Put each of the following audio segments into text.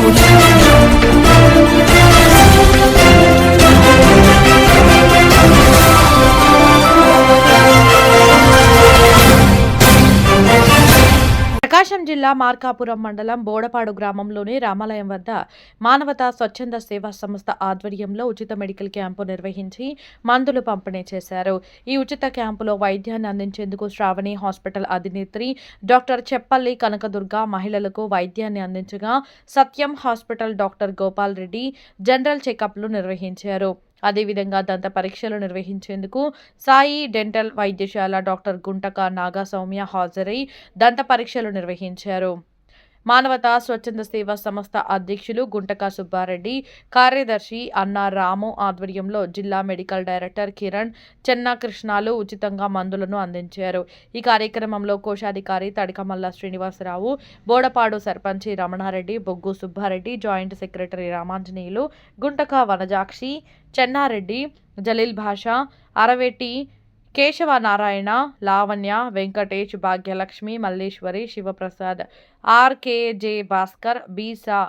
Hollywood. ప్రకాశం జిల్లా మార్కాపురం మండలం బోడపాడు గ్రామంలోని రామాలయం వద్ద మానవతా స్వచ్ఛంద సేవా సంస్థ ఆధ్వర్యంలో ఉచిత మెడికల్ క్యాంపు నిర్వహించి మందులు పంపిణీ చేశారు. ఈ ఉచిత క్యాంపులో వైద్యాన్ని అందించేందుకు శ్రావణి హాస్పిటల్ అధినేత్రి డాక్టర్ చెప్పల్లి కనకదుర్గ మహిళలకు వైద్యాన్ని అందించగా Satyam hospital doctor Gopal Reddy general చెకప్లు నిర్వహించారు. అదేవిధంగా దంత పరీక్షలు నిర్వహించేందుకు సాయి డెంటల్ వైద్యశాల డాక్టర్ గుంటక నాగసౌమ్య హాజరై దంత పరీక్షలు నిర్వహించారు. మానవతా స్వచ్ఛంద సేవా సంస్థ అధ్యక్షులు గుంటక సుబ్బారెడ్డి కార్యదర్శి అన్నా రాము ఆధ్వర్యంలో జిల్లా మెడికల్ డైరెక్టర్ కిరణ్ చెన్నా కృష్ణాలు ఉచితంగా మందులను అందించారు. ఈ కార్యక్రమంలో కోశాధికారి తడికమల్ల శ్రీనివాసరావు బోడపాడు సర్పంచి రమణారెడ్డి బొగ్గు సుబ్బారెడ్డి జాయింట్ సెక్రటరీ రామాంజనేయులు గుంటక వనజాక్షి చెన్నారెడ్డి జలీల్ భాషా అరవెట్టి కేశవ నారాయణ లావణ్య వెంకటేష్ భాగ్యలక్ష్మి మల్లేశ్వరి శివప్రసాద్ ఆర్కేజే భాస్కర్ బీసా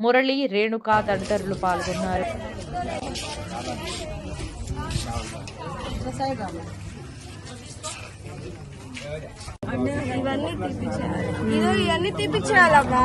మురళి రేణుక తదితరులు పాల్గొన్నారు. ఇవన్నీ తీపిచ్చేయాలి. ఇవన్నీ తీపిచ్చేయాలమ్మా.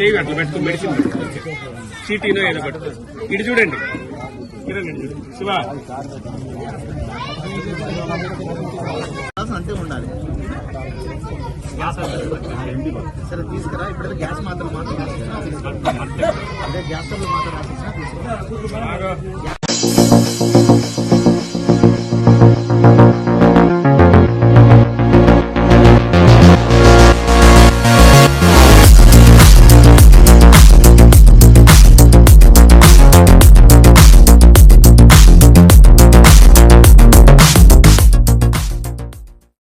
చేయి అట్లా పెట్టుకో మెడిసిన్ చీటీనో ఏదో పెట్టుకో ఇటు చూడండి. శివ. గ్యాస్ అంతే ఉండాలి సరే తీసుకురా. ఇప్పుడైతే గ్యాస్ మాత్రం మాత్రం. అదే గ్యాస్ మాత్రం రాసిస్తున్నా తీసుకురా.